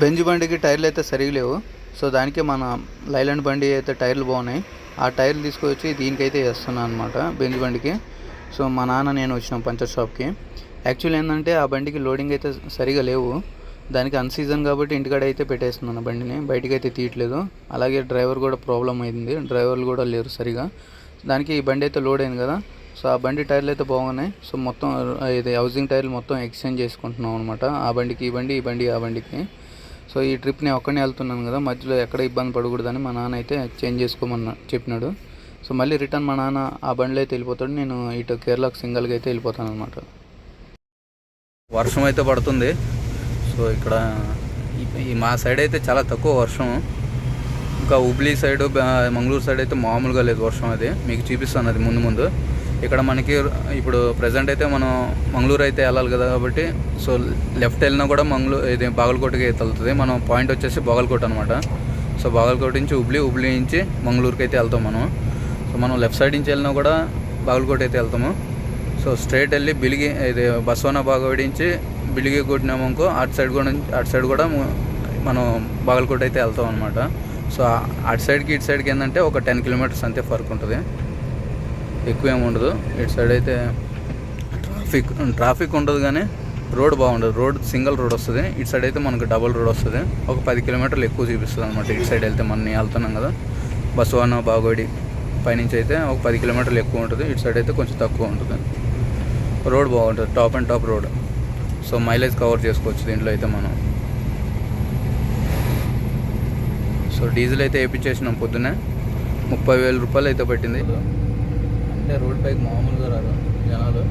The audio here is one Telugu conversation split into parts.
బెంజ్ బండికి టైర్లు అయితే సరిగా లేవు. సో దానికి మన లైలాండ్ బండి అయితే టైర్లు బాగున్నాయి. ఆ టైర్లు తీసుకొచ్చి దీనికైతే వేస్తున్నాను అనమాట బెంజ్ బండికి. సో మా నాన్న నేను వచ్చినాం పంచర్ షాప్కి. యాక్చువల్ ఏంటంటే ఆ బండికి లోడింగ్ అయితే సరిగా లేవు. దానికి అన్సీజన్ కాబట్టి ఇంటికాడ అయితే పెట్టేస్తున్నాను బండిని. బయటికి అయితే తీయట్లేదు. అలాగే డ్రైవర్ కూడా ప్రాబ్లం అయింది. డ్రైవర్లు కూడా లేరు సరిగా. దానికి ఈ బండి అయితే లోడ్ అయింది కదా. సో ఆ బండి టైర్లు అయితే బాగున్నాయి. సో మొత్తం ఇది హౌసింగ్ టైర్లు మొత్తం ఎక్స్చేంజ్ చేసుకుంటున్నాం అనమాట ఆ బండికి ఈ బండి ఈ బండి ఆ బండికి. సో ఈ ట్రిప్ నేను ఒక్కనే వెళ్తున్నాను కదా మధ్యలో ఎక్కడ ఇబ్బంది పడకూడదని మా నాన్న అయితే చేంజ్ చేసుకోమన్నా చెప్పినాడు. సో మళ్ళీ రిటర్న్ మా నాన్న ఆ బండిలో అయితే వెళ్ళిపోతాడు నేను ఇటు కేరళకు సింగల్గా అయితే వెళ్ళిపోతాను అనమాట వర్షం అయితే పడుతుంది. సో ఇక్కడ ఈ- ఈ మా సైడ్ అయితే చాలా తక్కువ వర్షం. ఇంకా హుబ్లీ సైడ్ మంగళూరు సైడ్ అయితే మామూలుగా లేదు వర్షం అది. మీకు చూపిస్తాను అది ముందు ముందు. ఇక్కడ మనకి ఇప్పుడు ప్రజెంట్ అయితే మనం మంగళూరు అయితే వెళ్ళాలి కదా కాబట్టి సో లెఫ్ట్ వెళ్ళినా కూడా మంగళూరు ఇది బాగలకోటకి అయితే వెళ్తుంది మనం పాయింట్ వచ్చేసి బాగలకోట అనమాట సో బాగలకోట నుంచి హుబ్లీ హుబ్లీ నుంచి మంగళూరుకి అయితే వెళ్తాం మనం. సో మనం లెఫ్ట్ సైడ్ నుంచి వెళ్ళినా కూడా బాగలకోట అయితే వెళ్తాము. సో స్ట్రైట్ వెళ్ళి బిలిగి ఇది బస్వన బాగోడి నుంచి బిలిగి కొట్టినామనుకో అటు సైడ్ కూడా అటు సైడ్ కూడా మనం బాగలకోట అయితే వెళ్తాం అనమాట సో అటు సైడ్కి ఇటు సైడ్కి ఏంటంటే ఒక టెన్ కిలోమీటర్స్ అంతే ఫర్క్ ఉంటుంది ఎక్కువ ఏమి ఉండదు. ఇటు సైడ్ అయితే ట్రాఫిక్ ట్రాఫిక్ ఉండదు కానీ రోడ్ బాగుండదు. రోడ్ సింగిల్ రోడ్ వస్తుంది. ఇటు సైడ్ అయితే మనకు డబుల్ రోడ్ వస్తుంది. ఒక పది కిలోమీటర్లు ఎక్కువ చూపిస్తుంది అనమాట ఇటు సైడ్ వెళ్తే మనం వెళ్తున్నాం కదా. బస్వాన బాగోడి పైనుంచి అయితే ఒక పది కిలోమీటర్లు ఎక్కువ ఉంటుంది. ఇటు సైడ్ అయితే కొంచెం తక్కువ ఉంటుంది. రోడ్ బాగుంటుంది. Top and top road. So mileage cover చేసుకోవచ్చు దీంట్లో అయితే మనం. సో డీజిల్ అయితే వేయించేసినాం పొద్దున్నే. ముప్పై వేల రూపాయలు అయితే పట్టింది. అంటే రోడ్ పైకి మామూలుగా రాదు జనాలు.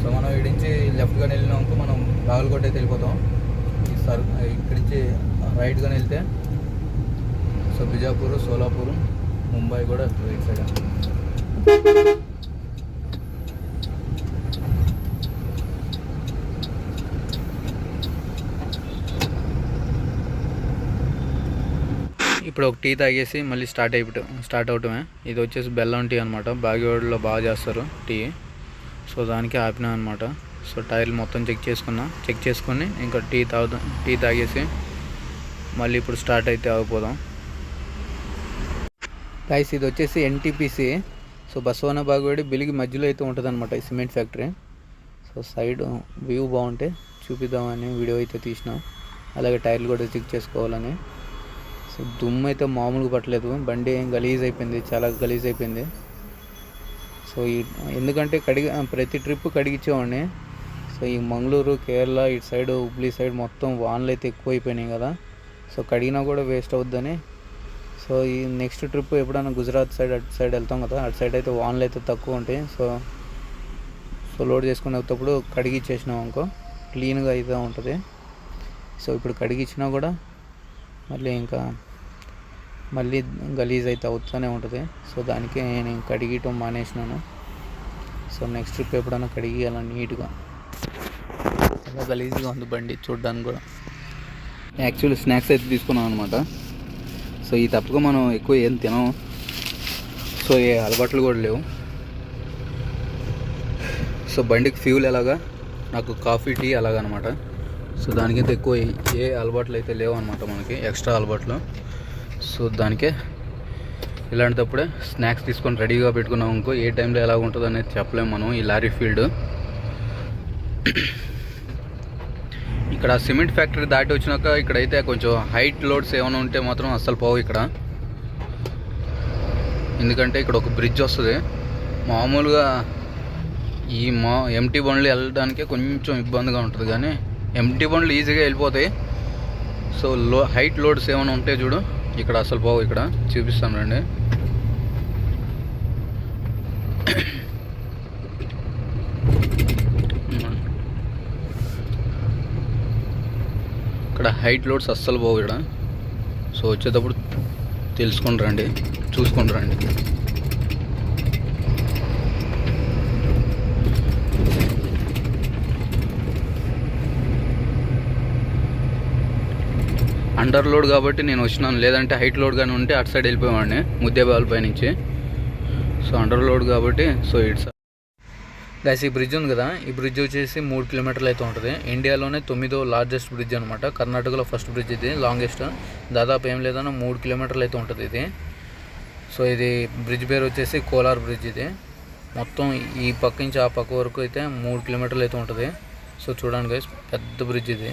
సో మనం ఇక్కడి నుంచి లెఫ్ట్గా వెళ్ళినాక మనం బాగలకోట అయితే వెళ్ళిపోతాం. ఈ సర్ ఇక్కడి నుంచి రైట్గా వెళ్తే సో బిజాపూర్ సోలాపూర్ ముంబై కూడా రైట్ సైడ్. ఇప్పుడు ఒక టీ తాగేసి మళ్ళీ స్టార్ట్ అయిపోయి స్టార్ట్ అవటమే. ఇది వచ్చేసి బెల్లం టీ అనమాట బాగేవాడలో బాగా చేస్తారు టీ. సో దానికి ఆపినా అనమాట సో టైర్లు మొత్తం చెక్ చేసుకున్నా. చెక్ చేసుకొని ఇంకా టీ తాగుదాం టీ తాగేసి మళ్ళీ ఇప్పుడు స్టార్ట్ అయితే ఆగిపోదాం. గైస్ ఇది వచ్చేసి ఎన్టీపీసీ సో బసవన బాగోడి బిలిగి మధ్యలో అయితే ఉంటుంది అనమాట ఈ cement factory. So side view బాగుంటే చూపిద్దామని వీడియో అయితే తీసినాం. అలాగే టైర్లు కూడా చెక్ చేసుకోవాలని. సో దుమ్ము అయితే మామూలుగా పట్టలేదు. బండి గలీజ్ అయిపోయింది చాలా గలీజ్ అయిపోయింది సో ఈ ఎందుకంటే కడిగి ప్రతి ట్రిప్ కడిగించేవాడిని సో ఈ మంగళూరు కేరళ ఇటు సైడ్ హుబ్లీ సైడ్ మొత్తం వాన్లు అయితే ఎక్కువ అయిపోయినాయి కదా. సో కడిగినా కూడా వేస్ట్ అవుద్దని. సో ఈ నెక్స్ట్ ట్రిప్ ఎప్పుడైనా గుజరాత్ సైడ్ అటు సైడ్ వెళ్తాం కదా అటు సైడ్ అయితే వాన్లు అయితే తక్కువ ఉంటాయి. సో సో లోడ్ చేసుకుని వచ్చేటప్పుడు కడిగిచ్చేసినాం అనుకో క్లీన్గా అయితే ఉంటుంది. సో ఇప్పుడు కడిగిచ్చినా కూడా మళ్ళీ ఇంకా మళ్ళీ గలీజ్ అయితే అవుతూనే ఉంటుంది. సో దానికే నేను కడిగటం మానేసినాను. సో నెక్స్ట్ ట్రిప్ ఎప్పుడైనా కడిగియాలని నీట్గా. చాలా గలీజ్గా ఉంది బండి చూడడానికి కూడా. యాక్చువల్లీ స్నాక్స్ అయితే తీసుకున్నాం అనమాట సో ఈ తప్పుగా మనం ఎక్కువ ఏం తినం సో ఏ అలవాట్లు కూడా లేవు. సో బండికి ఫ్యూల్ ఎలాగా? నాకు కాఫీ టీ అలాగనమాట. సో దానికైతే ఎక్కువ ఏ- అలవాట్లు అయితే లేవు అనమాట మనకి ఎక్స్ట్రా అలవాట్లు. సో దానికే ఇలాంటప్పుడే స్నాక్స్ తీసుకొని రెడీగా పెట్టుకున్నాం అనుకో ఏ టైంలో ఎలా ఉంటుంది అనేది చెప్పలేము మనం ఈ లారీ ఫీల్డ్. ఇక్కడ సిమెంట్ ఫ్యాక్టరీ దాటి వచ్చినాక ఇక్కడైతే కొంచెం హైట్ లోడ్స్ ఏమైనా ఉంటే మాత్రం అస్సలు పోవు ఇక్కడ. ఎందుకంటే ఇక్కడ ఒక బ్రిడ్జ్ వస్తుంది. మామూలుగా ఈ మా ఎంటీ బండ్లు వెళ్ళడానికే కొంచెం ఇబ్బందిగా ఉంటుంది కానీ ఎంటీ బండ్లు ఈజీగా వెళ్ళిపోతాయి. సో లో హైట్ లోడ్స్ ఏమైనా ఉంటే చూడు. ఇక్కడ అసలు పోవు ఇక్కడ. చూపిస్తాను రండి. ఇక్కడ హైట్ లోడ్స్ అస్సలు పోవు ఇక్కడ. సో వచ్చేటప్పుడు తెలుసుకుని రండి. చూసుకుని రండి. అండర్ లోడ్ కాబట్టి నేను వచ్చినాను. లేదంటే హైట్ లోడ్ కానీ ఉంటే అటు సైడ్ వెళ్ళిపోయేవాడిని ముద్దేబాల్ పై నుంచి సో అండర్ లోడ్ కాబట్టి సో ఇట్స్ గైస్ ఈ బ్రిడ్జ్ ఉంది కదా? ఈ బ్రిడ్జ్ వచ్చేసి మూడు కిలోమీటర్లు అయితే ఉంటుంది. ఇండియాలోనే తొమ్మిదో లార్జెస్ట్ బ్రిడ్జ్ అనమాట కర్ణాటకలో ఫస్ట్ బ్రిడ్జ్ ఇది లాంగెస్ట్ దాదాపు ఏం లేదన్నా మూడు కిలోమీటర్లు అయితే ఉంటుంది ఇది. సో ఇది బ్రిడ్జ్ పేరు వచ్చేసి కోలార్ బ్రిడ్జ్ ఇది. మొత్తం ఈ పక్క నుంచి ఆ పక్క వరకు అయితే మూడు కిలోమీటర్లు అయితే ఉంటుంది. సో చూడండి గైస్ పెద్ద బ్రిడ్జ్ ఇది.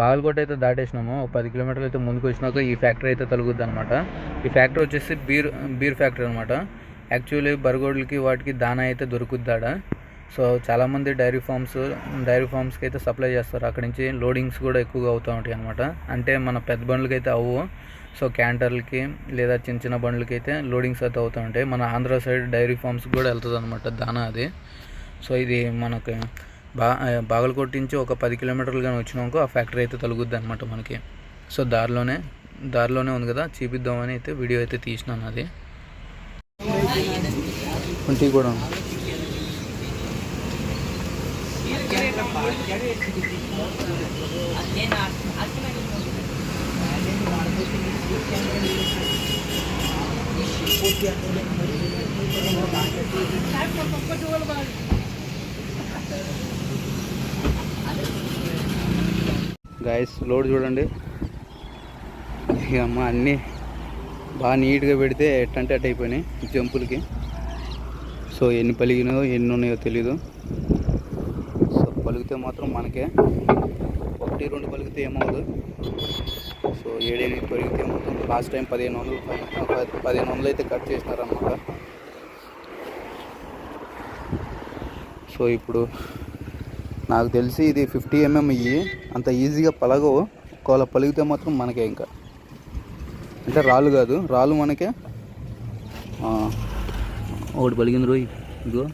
బాగలకోట అయితే దాటేసినాము. ఒక పది కిలోమీటర్లు అయితే ముందుకు వచ్చినాక ఈ ఫ్యాక్టరీ అయితే తొలగుద్ది అనమాట ఈ ఫ్యాక్టరీ వచ్చేసి బీర్ బీర్ ఫ్యాక్టరీ అనమాట. యాక్చువల్లీ బరగోడ్లకి వాటికి దానా అయితే దొరుకుద్ది ఆడ సో చాలామంది డైరీ ఫార్మ్స్ డైరీ ఫార్మ్స్కి అయితే సప్లై చేస్తారు. అక్కడి నుంచి లోడింగ్స్ కూడా ఎక్కువగా అవుతూ ఉంటాయి అనమాట. అంటే మన పెద్ద బండ్లకి అయితే అవ్వు. సో క్యాంటర్లకి లేదా చిన్న చిన్న బండ్లకి అయితే లోడింగ్స్ అయితే అవుతూ ఉంటాయి. మన ఆంధ్ర సైడ్ డైరీ ఫార్మ్స్కి కూడా వెళ్తుంది అనమాట దానా అది. సో ఇది మనకి బా బాగలకోట నుంచి ఒక పది కిలోమీటర్లు కానీ వచ్చినాకో ఆ ఫ్యాక్టరీ అయితే తొలగుద్ది అనమాట మనకి. సో దారిలోనే దారిలోనే ఉంది కదా చూపిద్దామని అయితే వీడియో అయితే తీసినాను అది. టీ కూడా ఉంది. గాయస్ లోడ్ చూడండి. ఇక అమ్మ అన్నీ బాగా నీట్గా పెడితే ఎట్టంటే అట్ అయిపోయినాయి జంపులకి. సో ఎన్ని పలిగినాయో ఎన్ని ఉన్నాయో తెలీదు. సో పలిగితే మాత్రం మనకే. ఒకటి రెండు పలిగితే ఏమవుదు సో ఏడెనిమిది పలిగితే మొత్తం లాస్ట్ టైం పదిహేను వందలు పదిహేను వందలు అయితే కట్ చేసినారనమాట సో ఇప్పుడు నాకు తెలిసి ఇది ఫిఫ్టీ ఎంఎం ఇయ్యి. అంత ఈజీగా పలగవు. ఒకవేళ పలిగితే మాత్రం మనకే ఇంకా. అంటే రాళ్ళు కాదు రాళ్ళు మనకే. ఒకటి పలిగింది రోయ్ ఇదిగో.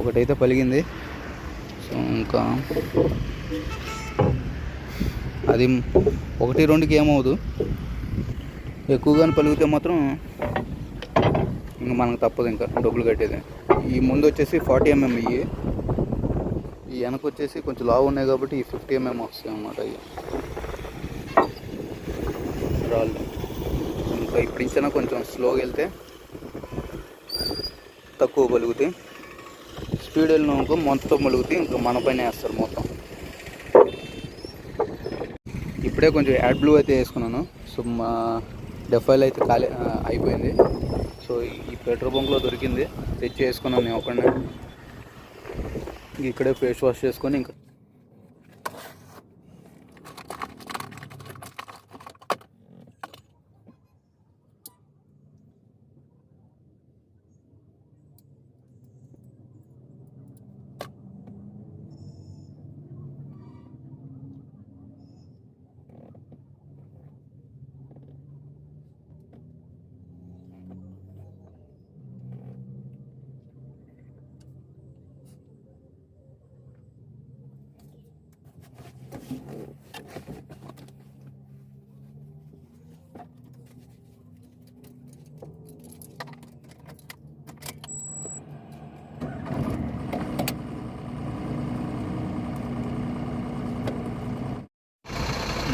ఒకటైతే పలిగింది. సో ఇంకా అది ఒకటి రెండుకి ఏమవుదు ఎక్కువగానే పలిగితే మాత్రం ఇంకా మనకు తప్పదు ఇంకా డబ్బులు కట్టేది. ఈ ముందు వచ్చేసి ఫార్టీ ఎంఎం ఇవి ఈ వెనక వచ్చేసి కొంచెం లావు ఉన్నాయి కాబట్టి ఈ ఫిఫ్టీ ఎంఎం వస్తాయి అన్నమాట ఇవి. రాళ్ళు. ఇంకా ఇప్పుడు ఇచ్చినా కొంచెం స్లోగా వెళ్తే తక్కువ పలుగుతాయి స్పీడ్ వెళ్ళినాక మొత్తం పలుగుతాయి ఇంకా మన పైన వేస్తారు మొత్తం. ఇప్పుడే కొంచెం యాడ్ బ్లూ అయితే వేసుకున్నాను. సో మా డెఫైల్ అయితే ఖాళీ అయిపోయింది. సో ఈ పెట్రోల్ బంక్లో దొరికింది. తెచ్చి వేసుకున్నాను నేను ఒకనే ఇక్కడే ఫేస్ వాష్ చేసుకొని ఇంకా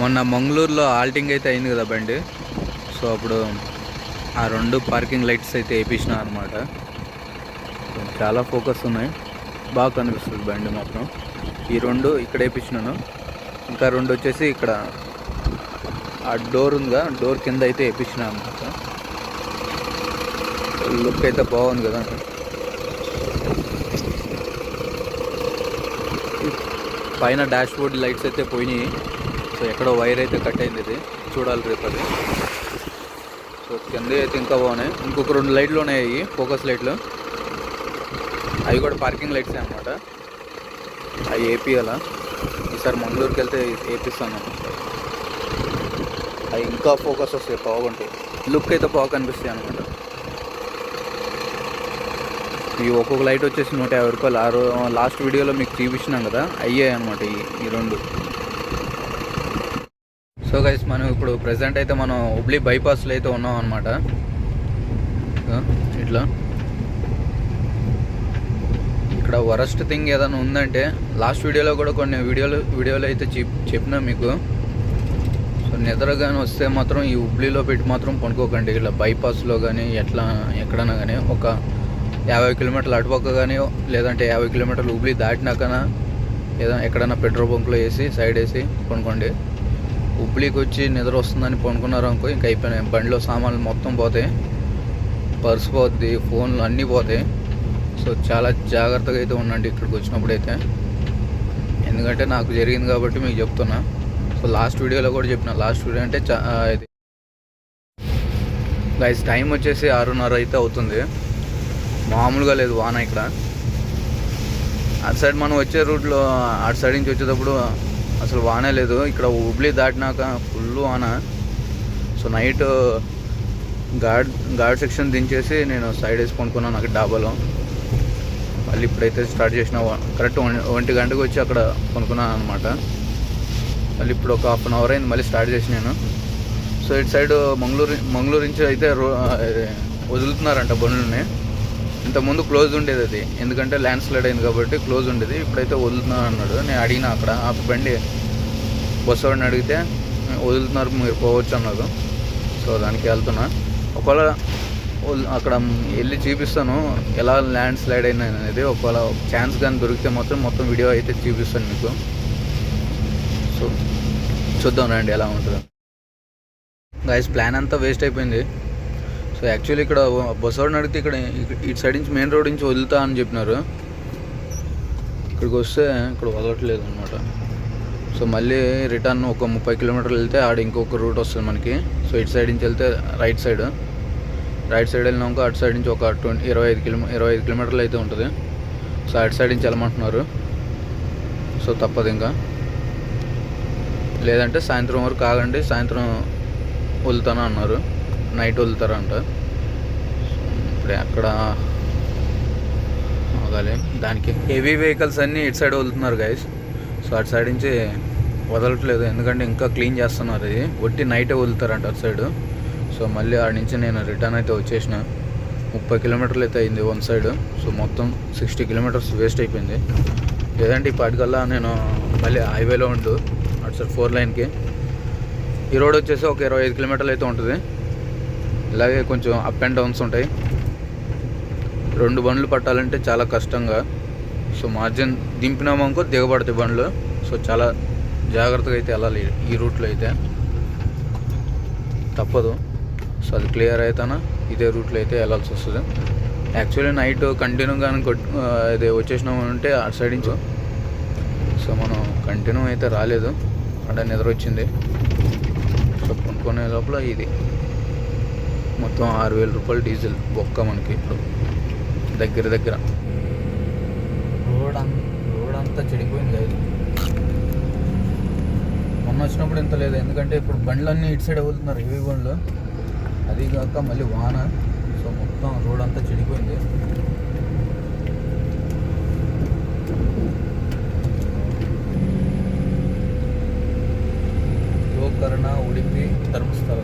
మొన్న మంగళూరులో ఆల్టింగ్ అయితే అయింది కదా బండి. సో అప్పుడు ఆ రెండు పార్కింగ్ లైట్స్ అయితే వేయించిన అనమాట చాలా ఫోకస్ ఉన్నాయి. బాగా కనిపిస్తుంది బండి మాత్రం. ఈ రెండు ఇక్కడ వేయించినాను ఇంకా రెండు వచ్చేసి ఇక్కడ ఆ డోర్ ఉందిగా డోర్ కింద అయితే వేయించిన అనమాట లుక్ అయితే బాగుంది కదా. పైన డాష్ బోర్డ్ లైట్స్ అయితే పోయినాయి. సో ఎక్కడో వైర్ అయితే కట్ అయింది ఇది. చూడాలి రేపు అది. సో కింద అయితే ఇంకా బాగున్నాయి. ఇంకొక రెండు లైట్లు ఉన్నాయి అవి ఫోకస్ లైట్లు. అవి కూడా పార్కింగ్ లైట్సే అనమాట అవి ఏపీయాల. ఈసారి మంగళూరుకి వెళ్తే వేపిస్తాను అవి ఇంకా ఫోకస్ వస్తాయి బాగుంటాయి. లుక్ అయితే బాగా కనిపిస్తాయి అనమాట ఈ ఒక్కొక్క లైట్ వచ్చేసి నూట యాభై రూపాయలు. ఆ లాస్ట్ వీడియోలో మీకు చూపించినాం కదా అయ్యాయి అనమాట ఈ రెండు సో గైస్ మనం ఇప్పుడు ప్రజెంట్ అయితే మనం హుబ్లీ బైపాస్లో అయితే ఉన్నాం అనమాట ఇట్లా. ఇక్కడ వరస్ట్ థింగ్ ఏదైనా ఉందంటే లాస్ట్ వీడియోలో కూడా కొన్ని వీడియోలు వీడియోలు అయితే చెప్ చెప్పినా మీకు. సో నిద్ర కానీ వస్తే మాత్రం ఈ హుబ్లీలో పెట్టి మాత్రం పండుకోకండి ఇలా బైపాస్లో కానీ ఎట్లా ఎక్కడైనా కానీ ఒక యాభై కిలోమీటర్లు అటుపక్క కానీ లేదంటే యాభై కిలోమీటర్లు హుబ్లీ దాటినాకనా ఏదైనా ఎక్కడైనా పెట్రోల్ బంక్లో వేసి సైడ్ వేసి కొనుక్కోండి ఉప్పులీకి వచ్చి నిద్ర వస్తుందని పనుకున్నారు అనుకో ఇంకా అయిపోయినాయి బండిలో సామాన్లు మొత్తం పోతాయి. పర్స్ పోద్ది ఫోన్లు అన్నీ పోతాయి. సో చాలా జాగ్రత్తగా అయితే ఉండండి ఇక్కడికి వచ్చినప్పుడు అయితే ఎందుకంటే నాకు జరిగింది కాబట్టి మీకు చెప్తున్నా. సో లాస్ట్ వీడియోలో కూడా చెప్పిన. లాస్ట్ వీడియో అంటే ఇది. గైస్ టైం వచ్చేసి ఆరున్నర అయితే అవుతుంది. మామూలుగా లేదు వాన ఇక్కడ. అటు సైడ్ మనం వచ్చే రూట్లో అటు సైడ్ నుంచి వచ్చేటప్పుడు అసలు వానే లేదు. ఇక్కడ హుబ్లీ దాటినాక ఫుల్ వాన. So night uh, god god section దించేసి నేను సైడ్ వేసి కొనుక్కున్నాను అక్కడ డాబాలో. మళ్ళీ ఇప్పుడైతే స్టార్ట్ చేసిన కరెక్ట్ ఒంటి గంటకు వచ్చి అక్కడ కొనుక్కున్నాను అనమాట మళ్ళీ ఇప్పుడు ఒక హాఫ్ అన్ అవర్ అయింది మళ్ళీ స్టార్ట్ చేసి నేను. సో ఇటు సైడ్ మంగళూరు మంగళూరు నుంచి అయితే రో వదులుతున్నారంట బండ్లని ఇంతకుముందు క్లోజ్ ఉండేది అది. ఎందుకంటే ల్యాండ్ స్లైడ్ అయింది కాబట్టి క్లోజ్ ఉండేది. ఇప్పుడైతే వదులుతున్నాను అన్నాడు. నేను అడిగిన అక్కడ ఆ బండి బస్సు వాడిని అడిగితే వదులుతున్నారు మీరు పోవచ్చు అన్నారు సో దానికి వెళ్తున్నా. ఒకవేళ అక్కడ వెళ్ళి చూపిస్తాను. ఎలా ల్యాండ్ స్లైడ్ అయింది అనేది ఒకవేళ ఛాన్స్ కానీ దొరికితే మాత్రం మొత్తం వీడియో అయితే చూపిస్తాను మీకు. సో చూద్దాం రండి ఎలా ఉంటుందో. గైస్ ప్లాన్ అంతా వేస్ట్ అయిపోయింది. సో యాక్చువల్లీ ఇక్కడ బస్ వాడు అడిగితే ఇక్కడ ఇటు సైడ్ నుంచి మెయిన్ రోడ్ నుంచి వదులుతా అని చెప్పినారు. ఇక్కడికి వస్తే ఇక్కడ వదలట్లేదు అనమాట సో మళ్ళీ రిటర్న్ ఒక ముప్పై కిలోమీటర్లు వెళ్తే ఆడ ఇంకొక రూట్ వస్తుంది మనకి. సో ఇటు సైడ్ నుంచి వెళ్తే రైట్ సైడ్ రైట్ సైడ్ వెళ్ళినాక అటు సైడ్ నుంచి ఒక ట్వంటీ ఇరవై ఐదు కిలో ఇరవై ఐదు కిలోమీటర్లు అయితే ఉంటుంది. సో అటు సైడ్ నుంచి వెళ్ళమంటున్నారు. సో తప్పదు ఇంకా. లేదంటే సాయంత్రం వరకు ఆగండి సాయంత్రం వదులుతాను అన్నారు. నైట్ వదులుతారంట. ఇప్పుడు అక్కడ ఆగాలి. దానికి హెవీ వెహికల్స్ అన్నీ ఇటు సైడ్ వదులుతున్నారు గైస్ సో అటు సైడ్ నుంచి వదలట్లేదు. ఎందుకంటే ఇంకా క్లీన్ చేస్తున్నారు ఇది. ఒట్టి నైటే వదులుతారంట అటు సైడ్. సో మళ్ళీ ఆడ నుంచి నేను రిటర్న్ అయితే వచ్చేసిన. ముప్పై కిలోమీటర్లు అయితే అయింది వన్ సైడ్. సో మొత్తం సిక్స్టీ కిలోమీటర్స్ వేస్ట్ అయిపోయింది. లేదంటే ఇప్పటికల్లా నేను మళ్ళీ హైవేలో ఉండు. అటు సైడ్ ఫోర్ లైన్కి ఈ రోడ్ వచ్చేసి ఒక ఇరవై ఐదు కిలోమీటర్లు అయితే ఉంటుంది. ఇలాగే కొంచెం అప్ అండ్ డౌన్స్ ఉంటాయి. రెండు బండ్లు పట్టాలంటే చాలా కష్టంగా. సో మార్జిన్ దింపినామనుకో దిగబడతాయి బండ్లు. సో చాలా జాగ్రత్తగా అయితే వెళ్ళాలి ఈ రూట్లో అయితే. తప్పదు. సో అది క్లియర్ అయితేనా ఇదే రూట్లో అయితే వెళ్ళాల్సి వస్తుంది. యాక్చువల్లీ నైట్ కంటిన్యూగా ఇది వచ్చేసినామంటే అటు సైడ్ నుంచి. సో మనం కంటిన్యూ అయితే రాలేదు. అంటే నిద్ర వచ్చింది. సో కొనుక్కునే లోపల ఇది. మొత్తం ఆరు వేల రూపాయలు డీజిల్ బొక్క మనకి ఇప్పుడు దగ్గర దగ్గర రోడ్ రోడ్ అంతా చెడిపోయింది కదా మొన్న వచ్చినప్పుడు ఇంత లేదు ఎందుకంటే ఇప్పుడు బండ్లన్నీ ఇటు సైడ్ వెళ్తున్నారు హెవీ బండ్లు అది కాక మళ్ళీ వాన సో మొత్తం రోడ్ అంతా చెడిపోయింది ಗೋಕರ್ಣ ಉಡುಪಿ ಧರ್ಮಸ್ಥಳ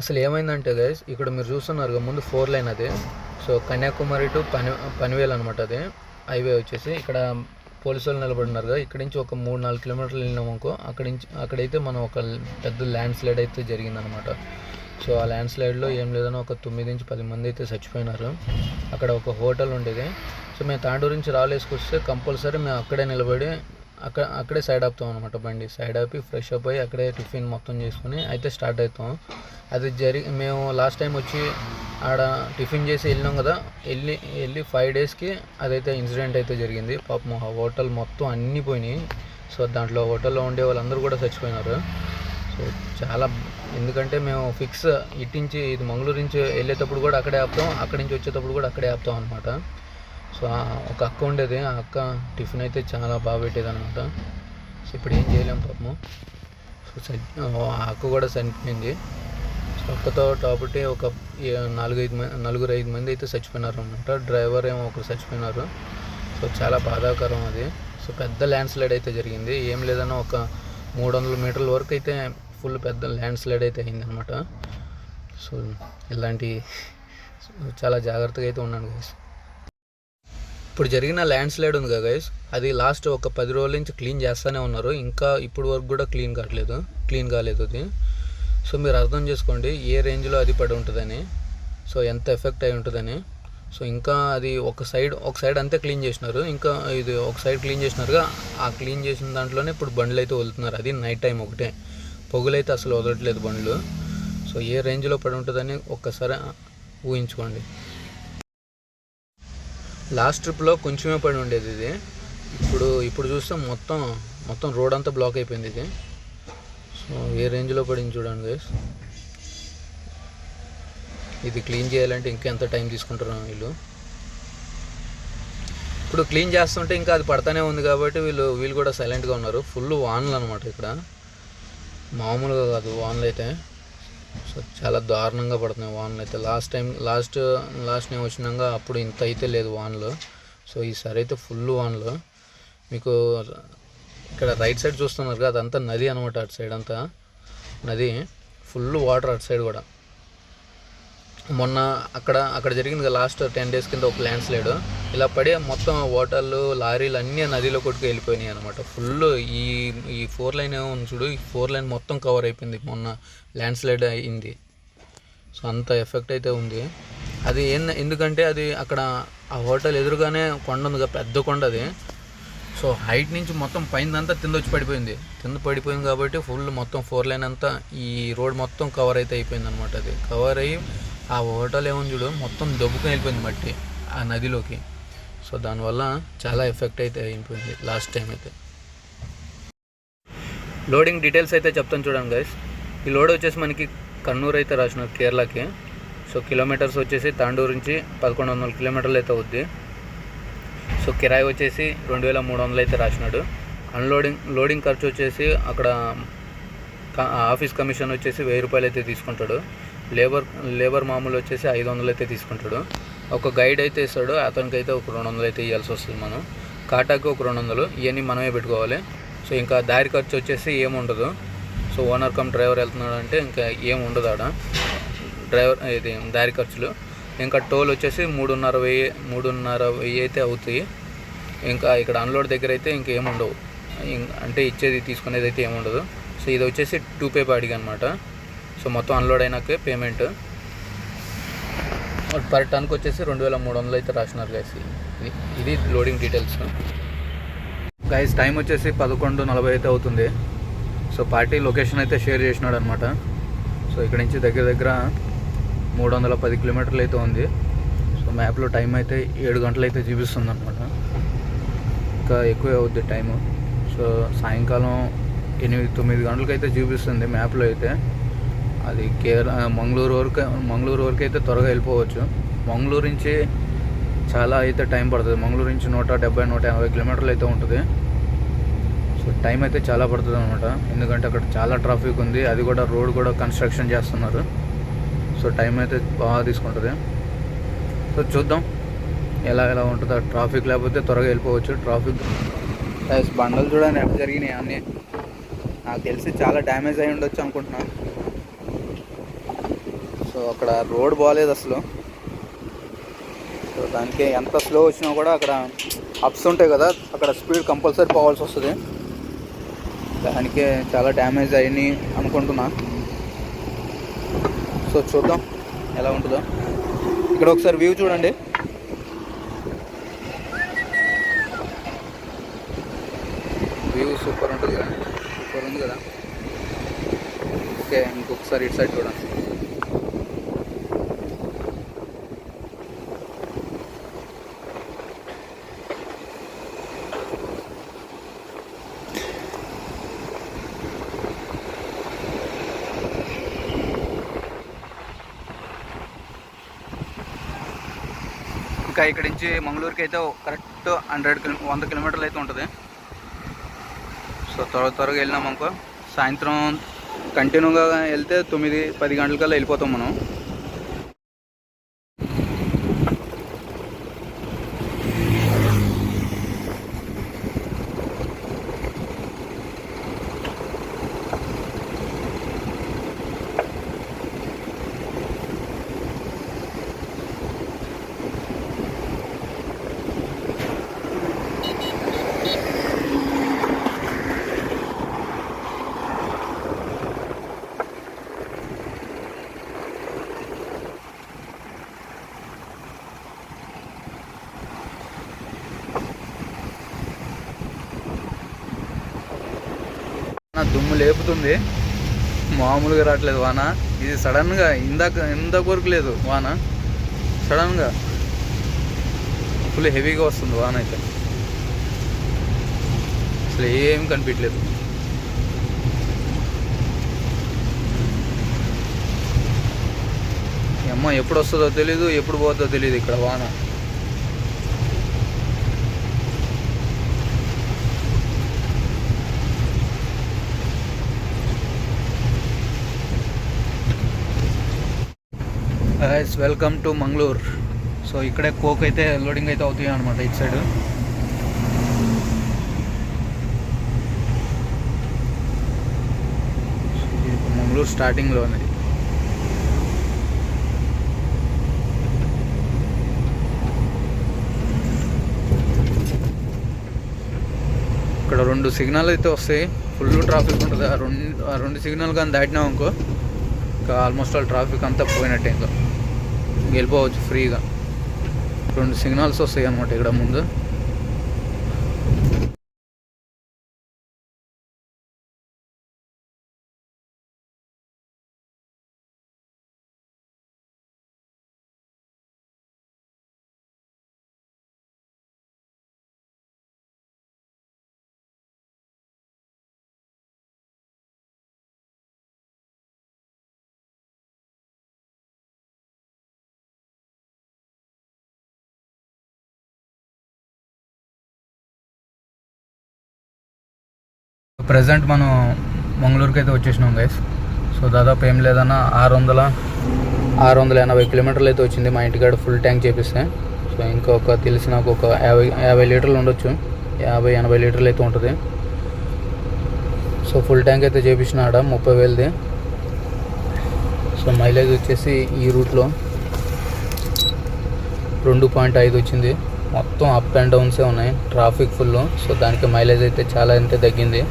అసలు ఏమైందంటే గైస్ ఇక్కడ మీరు చూస్తున్నారు కదా, ముందు ఫోర్ లైన్ అది. సో కన్యాకుమారి టు పని పనివేల్ అనమాట అది. హైవే వచ్చేసి ఇక్కడ పోలీసు వాళ్ళు నిలబడినారు కదా ఇక్కడ నుంచి ఒక మూడు నాలుగు కిలోమీటర్లు వెళ్ళినాం అనుకో అక్కడి నుంచి అక్కడైతే మనం ఒక పెద్ద ల్యాండ్ స్లైడ్ అయితే జరిగిందనమాట సో ఆ ల్యాండ్ స్లైడ్లో ఏం లేదని ఒక తొమ్మిది నుంచి పది మంది అయితే చచ్చిపోయినారు. అక్కడ ఒక హోటల్ ఉండేది. సో మేము తాండూరు నుంచి రాలేసుకొస్తే కంపల్సరీ మేము అక్కడే నిలబడి అక్కడ అక్కడే సైడ్ ఆపుతాం అనమాట బండి. సైడ్ ఆపి ఫ్రెష్ అప్ అయ్యి అక్కడే టిఫిన్ మొత్తం చేసుకుని అయితే స్టార్ట్ అవుతాం. అది జరి మేము లాస్ట్ టైం వచ్చి ఆడ టిఫిన్ చేసి వెళ్ళినాం కదా వెళ్ళి వెళ్ళి ఫైవ్ డేస్కి అదైతే ఇన్సిడెంట్ అయితే జరిగింది. పాపం ఆ హోటల్ మొత్తం అన్నీ పోయినాయి. సో దాంట్లో హోటల్లో ఉండే వాళ్ళందరూ కూడా చచ్చిపోయినారు. సో చాలా ఎందుకంటే మేము ఫిక్స్ ఇట్టించి ఇది మంగళూరు నుంచి వెళ్ళేటప్పుడు కూడా అక్కడే ఆపుతాం. అక్కడి నుంచి వచ్చేటప్పుడు కూడా అక్కడే ఆపుతాం అనమాట సో ఒక అక్క ఉండేది. ఆ అక్క టిఫిన్ అయితే చాలా బాగా పెట్టేది అనమాట సో ఇప్పుడు ఏం చేయలేము పాపము. సో చని- ఆ అక్క కూడా చనిపోయింది. సో అక్కతో కాబట్టి ఒక నాలుగైదు మంది నలుగురు ఐదు మంది అయితే చచ్చిపోయినారు అనమాట డ్రైవర్ ఏమో ఒకరు చచ్చిపోయినారు. సో చాలా బాధాకరం అది. సో పెద్ద ల్యాండ్ స్లైడ్ అయితే జరిగింది. ఏం లేదన్నా ఒక మూడు వందల మీటర్ల వరకు అయితే ఫుల్ పెద్ద ల్యాండ్ స్లైడ్ అయితే అయిందనమాట సో ఇలాంటి చాలా జాగ్రత్తగా అయితే ఉన్నాను గైస్. ఇప్పుడు జరిగిన ల్యాండ్ స్లైడ్ ఉంది కదా గైస్ అది లాస్ట్ ఒక పది రోజుల నుంచి క్లీన్ చేస్తూనే ఉన్నారు. ఇంకా ఇప్పుడు వరకు కూడా క్లీన్ కావట్లేదు. క్లీన్ కాలేదు అది. సో మీరు అర్థం చేసుకోండి ఏ రేంజ్లో అది పడి ఉంటుందని. సో ఎంత ఎఫెక్ట్ అయి ఉంటుందని. సో ఇంకా అది ఒక సైడ్ ఒక సైడ్ అంతే క్లీన్ చేసినారు. ఇంకా ఇది ఒక సైడ్ క్లీన్ చేసినారుగా ఆ క్లీన్ చేసిన దాంట్లోనే ఇప్పుడు బండ్లు అయితే వదులుతున్నారు. అది నైట్ టైం ఒకటే. పొగులైతే అసలు వదలట్లేదు బండ్లు. సో ఏ రేంజ్లో పడి ఉంటుందని ఒక్కసారి ఊహించుకోండి. లాస్ట్ ట్రిప్లో కొంచెమే పడి ఉండేది ఇది. ఇప్పుడు ఇప్పుడు చూస్తే మొత్తం మొత్తం రోడ్ అంతా బ్లాక్ అయిపోయింది ఇది. సో ఏ రేంజ్లో పడింది చూడండి గైస్ ఇది క్లీన్ చేయాలంటే ఇంకా ఎంత టైం తీసుకుంటారు వీళ్ళు. ఇప్పుడు క్లీన్ చేస్తుంటే ఇంకా అది పడతానే ఉంది కాబట్టి వీళ్ళు వీళ్ళు కూడా సైలెంట్గా ఉన్నారు. ఫుల్ వాన్లు అనమాట ఇక్కడ. మామూలుగా కాదు వాన్లు అయితే సో చాలా దారుణంగా పడుతున్నాయి వానలు అయితే. Last time last last time వచ్చినాక అప్పుడు ఇంత అయితే లేదు వానలు. సో ఈసారి అయితే ఫుల్ వానలు. మీకు ఇక్కడ రైట్ సైడ్ చూస్తున్నారు కదా అదంతా నది అనమాట అటు సైడ్ అంతా. నది ఫుల్ వాటర్ అటు సైడ్ కూడా. మొన్న అక్కడ అక్కడ జరిగింది లాస్ట్ టెన్ డేస్ కింద ఒక ల్యాండ్ స్లైడ్ ఇలా పడి మొత్తం హోటళ్ళు లారీలు అన్నీ నదిలో కొట్టుకు వెళ్ళిపోయినాయి అనమాట ఫుల్ ఈ ఈ ఫోర్ లైన్ ఏమో ఉంది చూడు ఈ ఫోర్ లైన్ మొత్తం కవర్ అయిపోయింది మొన్న ల్యాండ్ స్లైడ్ అయింది. సో అంత ఎఫెక్ట్ అయితే ఉంది. అది ఏం ఎందుకంటే అది అక్కడ ఆ హోటల్ ఎదురుగానే కొండ ఉంది పెద్ద కొండ అది. సో హైట్ నుంచి మొత్తం పైన అంతా కింద వచ్చి పడిపోయింది. కింద పడిపోయింది కాబట్టి ఫుల్ మొత్తం ఫోర్ లైన్ అంతా ఈ రోడ్ మొత్తం కవర్ అయితే అయిపోయింది అనమాట అది. కవర్ అయ్యి ఆ హోటల్ ఏమో చూడు మొత్తం దొబ్బుకొని వెళ్ళిపోయింది మట్టి ఆ నదిలోకి. సో దానివల్ల చాలా ఎఫెక్ట్ అయితే అయిపోయింది లాస్ట్ టైం అయితే. లోడింగ్ డీటెయిల్స్ అయితే చెప్తాను చూడండి గైస్ ఈ లోడ్ వచ్చేసి మనకి కన్నూరు అయితే రాసిన కేరళకి. సో కిలోమీటర్స్ వచ్చేసి తాండూరు నుంచి పదకొండు వందల కిలోమీటర్లు అయితే అవుద్ది. సో కిరాయి వచ్చేసి రెండు వేల మూడు వందలు అయితే రాసినాడు. అన్లోడింగ్ లోడింగ్ ఖర్చు వచ్చేసి అక్కడ ఆఫీస్ కమిషన్ వచ్చేసి వెయ్యి రూపాయలు అయితే తీసుకుంటాడు. లేబర్ లేబర్ మామూలు వచ్చేసి ఐదు వందలు అయితే తీసుకుంటాడు. ఒక గైడ్ అయితే ఇస్తాడు అతనికి అయితే ఒక రెండు వందలు అయితే ఇవ్వాల్సి వస్తుంది మనం. కాటాకి ఒక రెండు వందలు ఇవన్నీ మనమే పెట్టుకోవాలి. సో ఇంకా దారి ఖర్చు వచ్చేసి ఏముండదు. సో ఓనర్ కమ్ డ్రైవర్ వెళ్తున్నాడు అంటే ఇంకా ఏం ఉండదు ఆడ. డ్రైవర్ ఇది దారి ఖర్చులు. ఇంకా టోల్ వచ్చేసి మూడున్నర వెయ్యి మూడున్నర వెయ్యి అయితే అవుతాయి. ఇంకా ఇక్కడ అన్లోడ్ దగ్గర అయితే ఇంకేముండవు అంటే ఇచ్చేది తీసుకునేది అయితే ఏముండదు. సో ఇది వచ్చేసి టూ పే బాడీకి అనమాట సో మొత్తం అన్లోడ్ అయినాకే పేమెంట్ పర్ టన్కి వచ్చేసి రెండు వేల మూడు వందలు అయితే రాసినారు గైస్ ఇది ఇది లోడింగ్ డీటెయిల్స్ గైస్ టైం వచ్చేసి పదకొండు నలభై అయితే అవుతుంది. సో పార్టీ లొకేషన్ అయితే షేర్ చేసినాడు అనమాట సో ఇక్కడ నుంచి దగ్గర దగ్గర మూడు వందల పది కిలోమీటర్లు అయితే ఉంది. సో మ్యాప్లో టైం అయితే ఏడు గంటలు అయితే చూపిస్తుంది అనమాట ఇంకా ఎక్కువే అవుద్ది టైము సో సాయంకాలం ఎనిమిది తొమ్మిది గంటలకైతే అయితే చూపిస్తుంది మ్యాప్లో అయితే. అది కేరళ మంగళూరు వరకు మంగళూరు వరకు అయితే త్వరగా వెళ్ళిపోవచ్చు. మంగళూరు నుంచి చాలా అయితే టైం పడుతుంది. మంగళూరు నుంచి నూట డెబ్బై నూట యాభై కిలోమీటర్లు అయితే ఉంటుంది. సో టైం అయితే చాలా పడుతుంది అనమాట ఎందుకంటే అక్కడ చాలా ట్రాఫిక్ ఉంది. అది కూడా రోడ్ కూడా కన్స్ట్రక్షన్ చేస్తున్నారు. సో టైం అయితే బాగా తీసుకుంటుంది. సో చూద్దాం ఎలా ఎలా ఉంటుందో. ట్రాఫిక్ లేకపోతే త్వరగా వెళ్ళిపోవచ్చు. ట్రాఫిక్ బండలు చూడండి ఎట్లా జరిగినాయి అన్నీ. నాకు తెలిసి చాలా డ్యామేజ్ అయి ఉండొచ్చు అనుకుంటున్నాను. సో అక్కడ రోడ్ బాగాలేదు అసలు. సో దానికి ఎంత స్లో వచ్చినా కూడా అక్కడ అప్స్ ఉంటాయి కదా అక్కడ స్పీడ్ కంపల్సరీ పోవాల్సి వస్తుంది. దానికే చాలా డ్యామేజ్ అయ్యి అనుకుంటున్నా. సో చూద్దాం ఎలా ఉంటుందో. ఇక్కడ ఒకసారి వ్యూ చూడండి. వ్యూ సూపర్ ఉంటుంది కదా సూపర్ ఉంది కదా. ఓకే ఇంకొకసారి ఇటు సైడ్ చూడండి. ఇక్కడి నుంచి మంగళూరుకి అయితే కరెక్ట్ హండ్రెడ్ కిలో వంద కిలోమీటర్లు అయితే ఉంటుంది. సో త్వర త్వరగా వెళ్ళినాం అనుకో. సాయంత్రం కంటిన్యూగా వెళ్తే తొమ్మిది పది గంటలకల్లా వెళ్ళిపోతాం మనం నా దుమ్ము లేపుతుంది. మామూలుగా రావట్లేదు వాన. ఇది సడన్గా ఇందాక ఇందాక వరకు లేదు వాన. సడన్గా. ఫుల్ హెవీగా వస్తుంది వాన అయితే. అసలు ఏం కనిపించలేదు అమ్మ ఎప్పుడు వస్తుందో తెలీదు ఎప్పుడు పోతుందో తెలియదు ఇక్కడ వాన. Guys welcome to Mangalore so ఇక్కడే కోక్ అయితే లోడింగ్ అయితే అవుతాయి అనమాట ఇటు సైడ్ మంగళూరు స్టార్టింగ్లో ఉంది. ఇక్కడ రెండు సిగ్నల్ అయితే వస్తాయి. ఫుల్ ట్రాఫిక్ ఉంటుంది. ఆ రెండు ఆ రెండు సిగ్నల్ కానీ దాటినాం అనుకో ఇంకా ఆల్మోస్ట్ ఆల్ ట్రాఫిక్ అంతా పోయినట్టే ఇంకా. వెళ్ళిపోవచ్చు ఫ్రీగా. రెండు సిగ్నల్స్ వస్తాయి అనమాట ఇక్కడ ముందు. ప్రజెంట్ మనం మంగళూరుకి అయితే వచ్చేసినాం గైస్ సో దాదాపు ఏం లేదన్నా ఆరు వందల ఆరు వందల ఎనభై కిలోమీటర్లు అయితే వచ్చింది మా ఇంటికాడ ఫుల్ ట్యాంక్ చేపిస్తే. సో ఇంకొక తెలిసి నాకు ఒక యాభై యాభై లీటర్లు ఉండొచ్చు. యాభై ఎనభై లీటర్లు అయితే ఉంటుంది. సో ఫుల్ ట్యాంక్ అయితే చేపించిన ఆడ ముప్పై వేలది. సో మైలేజ్ వచ్చేసి ఈ రూట్లో రెండు పాయింట్ ఐదు వచ్చింది. మొత్తం అప్ అండ్ డౌన్సే ఉన్నాయి ట్రాఫిక్ ఫుల్ సో దానికి మైలేజ్ అయితే చాలా అయితే తగ్గింది.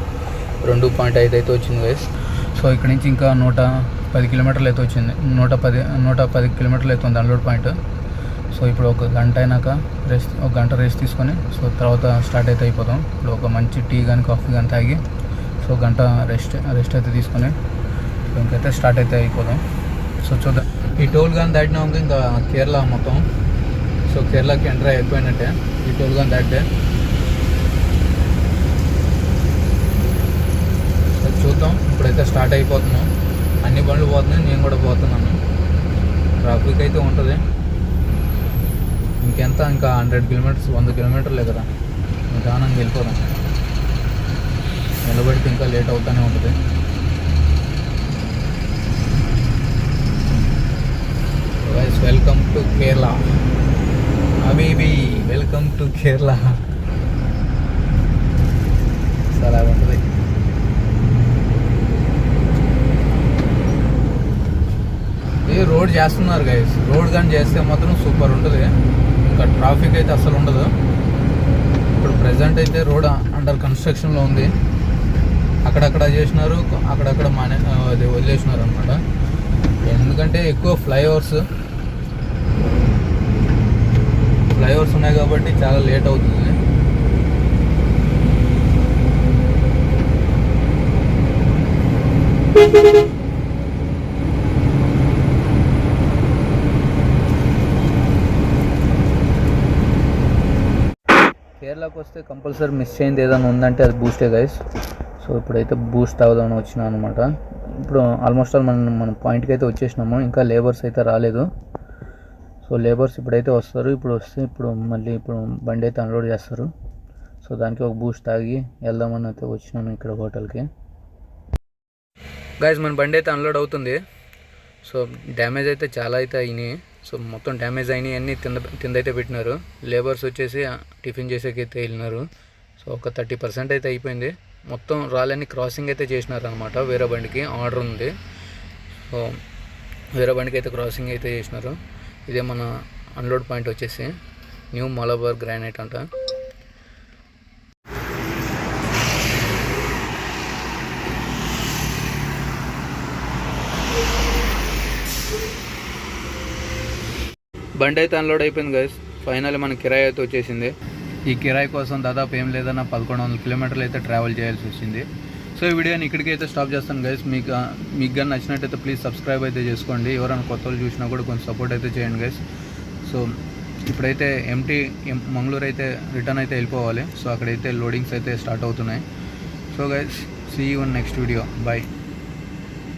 రెండు పాయింట్ ఐదు అయితే వచ్చింది గైస్ సో ఇక్కడ నుంచి ఇంకా నూట పది కిలోమీటర్లు అయితే వచ్చింది. నూట పది నూట పది కిలోమీటర్లు అయితే ఉంది అన్లోడ్ పాయింట్ సో ఇప్పుడు ఒక గంట అయినాక రెస్ట్ ఒక గంట రెస్ట్ తీసుకొని సో తర్వాత స్టార్ట్ అయితే అయిపోతాం. ఇప్పుడు ఒక మంచి టీ కానీ కాఫీ కానీ తాగి సో గంట రెస్ట్ రెస్ట్ అయితే తీసుకొని ఇంకైతే స్టార్ట్ అయితే అయిపోదాం సో చూద్దాం. ఈ టోల్ కానీ దాటినాక ఇంకా కేరళ మొత్తం. సో కేరళకి ఎంటర్ అయిపోయినట్టే. ఈ టోల్ కానీ దాటితే సో ఇప్పుడైతే స్టార్ట్ అయిపోతున్నాం. అన్ని బండ్లు పోతున్నాయి. నేను కూడా పోతున్నాను. ట్రాఫిక్ అయితే ఉంటుంది. ఇంకెంత? ఇంకా హండ్రెడ్ కిలోమీటర్స్ వంద కిలోమీటర్లే కదా. నిదానంగా వెళ్ళిపోదాం. నిలబడితే ఇంకా లేట్ అవుతూనే ఉంటుంది. వైస్ వెల్కమ్ టు కేరళ అబీబీ వెల్కమ్ టు కేరళ చాలా ఉంటుంది. ఇది రోడ్ చేస్తున్నారు గైస్ రోడ్ కానీ చేస్తే మాత్రం సూపర్ ఉంటుంది. ఇంకా ట్రాఫిక్ అయితే అసలు ఉండదు. ఇప్పుడు ప్రజెంట్ అయితే రోడ్ అండర్ కన్స్ట్రక్షన్లో ఉంది. అక్కడక్కడ చేసినారు అక్కడక్కడ మానే అది వదిలేసినారు అనమాట ఎందుకంటే ఎక్కువ ఫ్లైఓవర్స్ ఫ్లైఓవర్స్ ఉన్నాయి కాబట్టి చాలా లేట్ అవుతుంది. కేరళకు వస్తే కంపల్సరీ మిస్ అయింది ఏదైనా ఉందంటే అది బూస్టే గైస్ సో ఇప్పుడైతే బూస్ట్ తాగుదామని వచ్చినా అనమాట ఇప్పుడు ఆల్మోస్ట్ ఆల్ మనం మన పాయింట్కి అయితే వచ్చేసినాము. ఇంకా లేబర్స్ అయితే రాలేదు. సో లేబర్స్ ఇప్పుడైతే వస్తారు. ఇప్పుడు వస్తే ఇప్పుడు మళ్ళీ ఇప్పుడు బండి అయితే అన్లోడ్ చేస్తారు. సో దానికి ఒక బూస్ట్ తాగి వెళ్దామని అయితే వచ్చినాను ఇక్కడ హోటల్కి గాయస్ మన బండి అయితే అన్లోడ్ అవుతుంది. సో డ్యామేజ్ అయితే చాలా అయితే అయినాయి. సో మొత్తం డ్యామేజ్ అయినాయి అన్నీ తింద కింద అయితే పెట్టినారు. లేబర్స్ వచ్చేసి టిఫిన్ చేసేకి అయితే వెళ్ళినారు. సో ఒక థర్టీ పర్సెంట్ అయితే అయిపోయింది. మొత్తం రాళ్ళని క్రాసింగ్ అయితే చేసినారు అనమాట వేరే బండికి. ఆర్డర్ ఉంది. సో వేరే బండికి అయితే క్రాసింగ్ అయితే చేసినారు. ఇదే మన అన్లోడ్ పాయింట్ వచ్చేసి న్యూ మలబార్ గ్రానైట్ అంట. బండి అయితే అన్లోడ్ అయిపోయింది గైస్ ఫైనల్ మన కిరాయి అయితే వచ్చేసింది. ఈ కిరాయి కోసం దాదాపు ఏం లేదన్న పదకొండు వందల కిలోమీటర్లు అయితే ట్రావెల్ చేయాల్సి వచ్చింది. సో ఈ వీడియోని ఇక్కడికి అయితే స్టాప్ చేస్తాను గైస్ మీకు మీకు కానీ నచ్చినట్టయితే ప్లీజ్ సబ్స్క్రైబ్ అయితే చేసుకోండి. ఎవరైనా కొత్త వాళ్ళు చూసినా కూడా కొంచెం సపోర్ట్ అయితే చేయండి గైస్ సో ఇప్పుడైతే ఎంటీ మంగళూరు అయితే రిటర్న్ అయితే వెళ్ళిపోవాలి. సో అక్కడైతే లోడింగ్స్ అయితే స్టార్ట్ అవుతున్నాయి. So guys see you next video bye